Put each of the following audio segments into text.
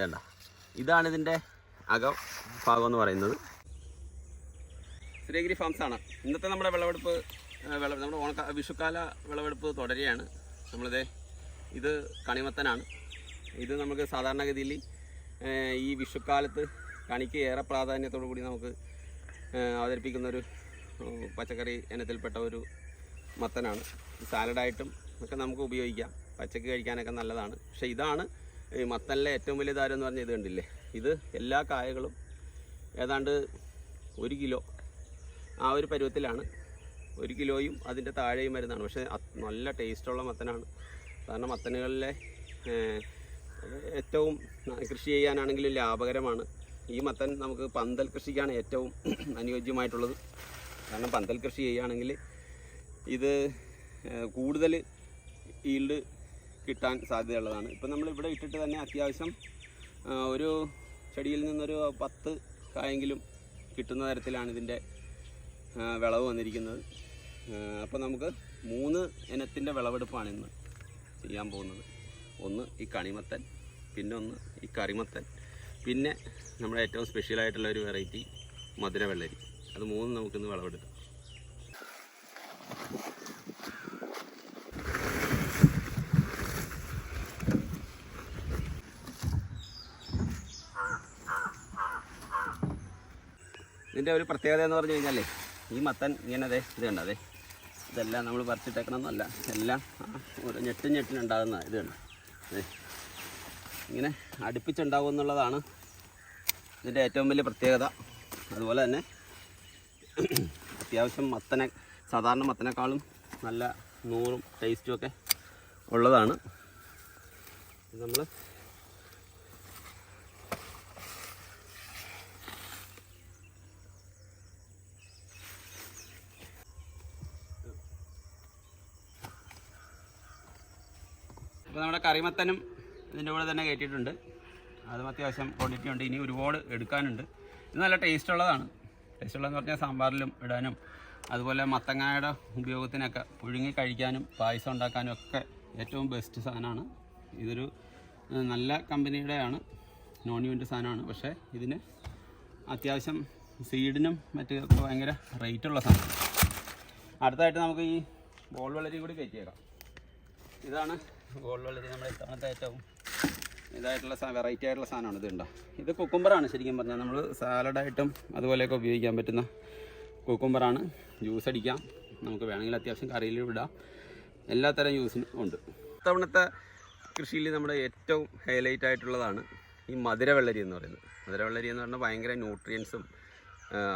ഇതേണ്ട. ഇതാണ് ഇതിന്റെ അകം ഭാഗം എന്ന് പറയുന്നത്. ശ്രീഗിരി ഫാംസ് ആണ്. ഇന്നത്തെ നമ്മുടെ വിളവെടുപ്പ് വിള നമ്മുടെ ഓണക്ക വിഷുക്കാല വിളവെടുപ്പ് തുടരുകയാണ്. നമ്മളിത് ഇത് കണിമത്തനാണ്. ഇത് നമുക്ക് സാധാരണഗതിയിൽ ഈ വിഷുക്കാലത്ത് കണിക്ക് ഏറെ പ്രാധാന്യത്തോടു കൂടി നമുക്ക് അവതരിപ്പിക്കുന്നൊരു പച്ചക്കറി ഇനത്തിൽപ്പെട്ട ഒരു മത്തനാണ്. സാലഡായിട്ടും ഒക്കെ നമുക്ക് ഉപയോഗിക്കാം. പച്ചക്ക് കഴിക്കാനൊക്കെ നല്ലതാണ്. പക്ഷേ ഇതാണ് ഈ മത്തനിലെ ഏറ്റവും വലിയ താരം എന്ന് പറഞ്ഞാൽ ഇത് കണ്ടില്ലേ? ഇത് എല്ലാ കായകളും ഏതാണ്ട് ഒരു കിലോ ആ ഒരു പരുവത്തിലാണ്. ഒരു കിലോയും അതിന്റെ താഴെയും വരുന്നതാണ്. പക്ഷേ നല്ല ടേസ്റ്റുള്ള മത്തനാണ്. കാരണം മത്തനുകളിലെ ഏറ്റവും കൃഷി ചെയ്യാനാണെങ്കിലും ലാഭകരമാണ്. ഈ മത്തൻ നമുക്ക് പന്തൽ കൃഷിക്കാണ് ഏറ്റവും അനുയോജ്യമായിട്ടുള്ളത്. കാരണം പന്തൽ കൃഷി ചെയ്യുകയാണെങ്കിൽ ഇത് കൂടുതൽ ഈൽഡ് കിട്ടാൻ സാധ്യതയുള്ളതാണ്. ഇപ്പം നമ്മൾ ഇവിടെ ഇട്ടിട്ട് തന്നെ അത്യാവശ്യം ഒരു ചെടിയിൽ നിന്നൊരു പത്ത് കായെങ്കിലും കിട്ടുന്ന തരത്തിലാണ് ഇതിന്റെ വിളവ് വന്നിരിക്കുന്നത്. അപ്പോൾ നമുക്ക് മൂന്ന് ഇനത്തിന്റെ വിളവെടുപ്പാണ് ഇന്ന് ചെയ്യാൻ പോകുന്നത്. ഒന്ന് ഈ കണിമത്തൻ പിന്നെ ഒന്ന് ഈ കറിമത്തൻ പിന്നെ നമ്മുടെ ഏറ്റവും സ്പെഷ്യൽ ആയിട്ടുള്ള ഒരു വെറൈറ്റി മധുരവെള്ളരി. അത് മൂന്നും നമുക്കിന്ന് വിളവെടുക്കാം. ഇതിന്റെ ഒരു പ്രത്യേകത എന്ന് പറഞ്ഞു കഴിഞ്ഞാലേ ഈ മത്തൻ ഇങ്ങനെ അതെ ഇത് കണ്ട അതെ ഇതെല്ലാം നമ്മൾ പറിച്ചിട്ടേക്കണമെന്നല്ല എല്ലാം ഒരു ഞെട്ടും ഞെട്ടിനുണ്ടാകുന്ന ഇത് കണ്ട ഇങ്ങനെ അടുപ്പിച്ചുണ്ടാകും എന്നുള്ളതാണ് ഇതിന്റെ ഏറ്റവും വലിയ പ്രത്യേകത. അതുപോലെ തന്നെ അത്യാവശ്യം മത്തനെ സാധാരണ മത്തനേക്കാളും നല്ല നൂറും ടേസ്റ്റും ഒക്കെ ഉള്ളതാണ്. നമ്മൾ അപ്പോൾ നമ്മുടെ കറിമത്തനും ഇതിന്റെ കൂടെ തന്നെ കയറ്റിയിട്ടുണ്ട് അതും അത്യാവശ്യം ക്വാണ്ടിറ്റി ഉണ്ട്. ഇനി ഒരുപാട് എടുക്കാനുണ്ട്. ഇത് നല്ല ടേസ്റ്റ് ഉള്ളതാണ്. ടേസ്റ്റ് ഉള്ളതെന്ന് പറഞ്ഞാൽ സാമ്പാറിലും ഇടാനും അതുപോലെ മത്തങ്ങായുടെ ഉപയോഗത്തിനൊക്കെ പുഴുങ്ങി കഴിക്കാനും പായസം ഉണ്ടാക്കാനും ഒക്കെ ഏറ്റവും ബെസ്റ്റ് സാധനമാണ്. ഇതൊരു നല്ല കമ്പനിയുടെയാണ് നോൺ യൂണിറ്റ് സാധനമാണ്. പക്ഷേ ഇതിന് അത്യാവശ്യം സീഡിനും മറ്റൊക്കെ ഭയങ്കര റേറ്റുള്ള സാധനമാണ്. അടുത്തായിട്ട് നമുക്ക് ഈ ബോൾ വെള്ളരി കൂടി കയറ്റിയേക്കാം ഇതാണ് ഗോൾഡ് വെള്ളരി നമ്മുടെ ഇത്തവണത്തെ ഏറ്റവും ഇതായിട്ടുള്ള വെറൈറ്റി ആയിട്ടുള്ള സാധനമാണ്. ഇത് ഉണ്ടോ ഇത് കുക്കുംബറാണ് ശരിക്കും പറഞ്ഞാൽ നമ്മൾ സാലഡായിട്ടും അതുപോലെയൊക്കെ ഉപയോഗിക്കാൻ പറ്റുന്ന കുക്കുംബറാണ് ജ്യൂസ് അടിക്കാം. നമുക്ക് വേണമെങ്കിൽ അത്യാവശ്യം കറിയിൽ എല്ലാ എല്ലാത്തരം ജ്യൂസിനും ഉണ്ട്. ഇത്തവണത്തെ കൃഷിയിൽ നമ്മുടെ ഏറ്റവും ഹൈലൈറ്റ് ആയിട്ടുള്ളതാണ് ഈ മധുരവെള്ളരി എന്ന് പറയുന്നത്. മധുരവെള്ളരി എന്ന് പറഞ്ഞാൽ ഭയങ്കര ന്യൂട്രിയൻസും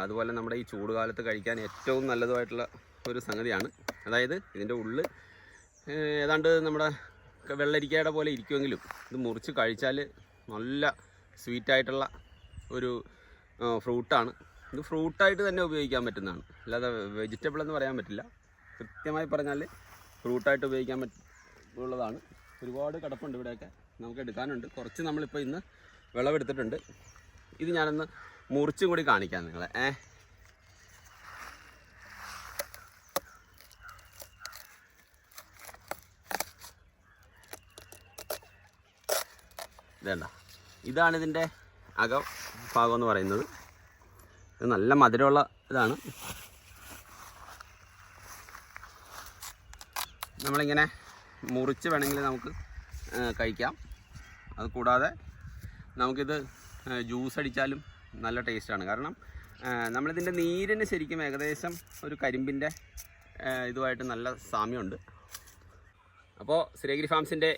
അതുപോലെ നമ്മുടെ ഈ ചൂടുകാലത്ത് കഴിക്കാൻ ഏറ്റവും നല്ലതുമായിട്ടുള്ള ഒരു സംഗതിയാണ്. അതായത് ഇതിന്റെ ഉള്ളിൽ ഏതാണ്ട് നമ്മുടെ വെള്ളരിക്കയുടെ പോലെ ഇരിക്കുമെങ്കിലും ഇത് മുറിച്ച് കഴിച്ചാൽ നല്ല സ്വീറ്റായിട്ടുള്ള ഒരു ഫ്രൂട്ടാണ്. ഇത് ഫ്രൂട്ടായിട്ട് തന്നെ ഉപയോഗിക്കാൻ പറ്റുന്നതാണ്. അല്ലാതെ വെജിറ്റബിൾ എന്ന് പറയാൻ പറ്റില്ല. കൃത്യമായി പറഞ്ഞാൽ ഫ്രൂട്ടായിട്ട് ഉപയോഗിക്കാൻ പറ്റുള്ളതാണ് ഒരുപാട് കിടപ്പുണ്ട് ഇവിടെയൊക്കെ. നമുക്ക് എടുക്കാനുണ്ട്. കുറച്ച് നമ്മളിപ്പോൾ ഇന്ന് വിളവെടുത്തിട്ടുണ്ട്. ഇത് ഞാനൊന്ന് മുറിച്ചും കൂടി കാണിക്കാം നിങ്ങളെ. ഏഹ് ഇതേണ്ട. ഇതാണ് ഇതിന്റെ അകം ഭാഗം എന്ന് പറയുന്നത്. ഇത് നല്ല മധുരമുള്ള ഇതാണ്. നമ്മളിങ്ങനെ മുറിച്ച് വേണമെങ്കിൽ നമുക്ക് കഴിക്കാം. അത് കൂടാതെ നമുക്കിത് ജ്യൂസ് അടിച്ചാലും നല്ല ടേസ്റ്റാണ് കാരണം നമ്മളിതിന്റെ നീരിന് ശരിക്കും ഏകദേശം ഒരു കരിമ്പിന്റെ ഇതുമായിട്ട് നല്ല സാമ്യമുണ്ട്. അപ്പോൾ ശ്രീഗിരി ഫാംസിന്റെ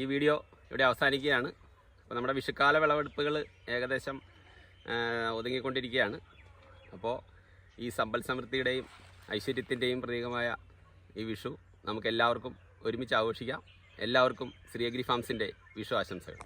ഈ വീഡിയോ ഇവിടെ അവസാനിക്കുകയാണ്. അപ്പോൾ നമ്മുടെ വിഷുക്കാല വിളവെടുപ്പുകൾ ഏകദേശം ഒതുങ്ങിക്കൊണ്ടിരിക്കുകയാണ്. അപ്പോൾ ഈ സമ്പൽ സമൃദ്ധിയുടെയും ഐശ്വര്യത്തിന്റെയും പ്രതീകമായ ഈ വിഷു നമുക്ക് എല്ലാവർക്കും ഒരുമിച്ച് ആഘോഷിക്കാം. എല്ലാവർക്കും ശ്രീഗിരി ഫാംസിന്റെ വിഷു ആശംസകൾ.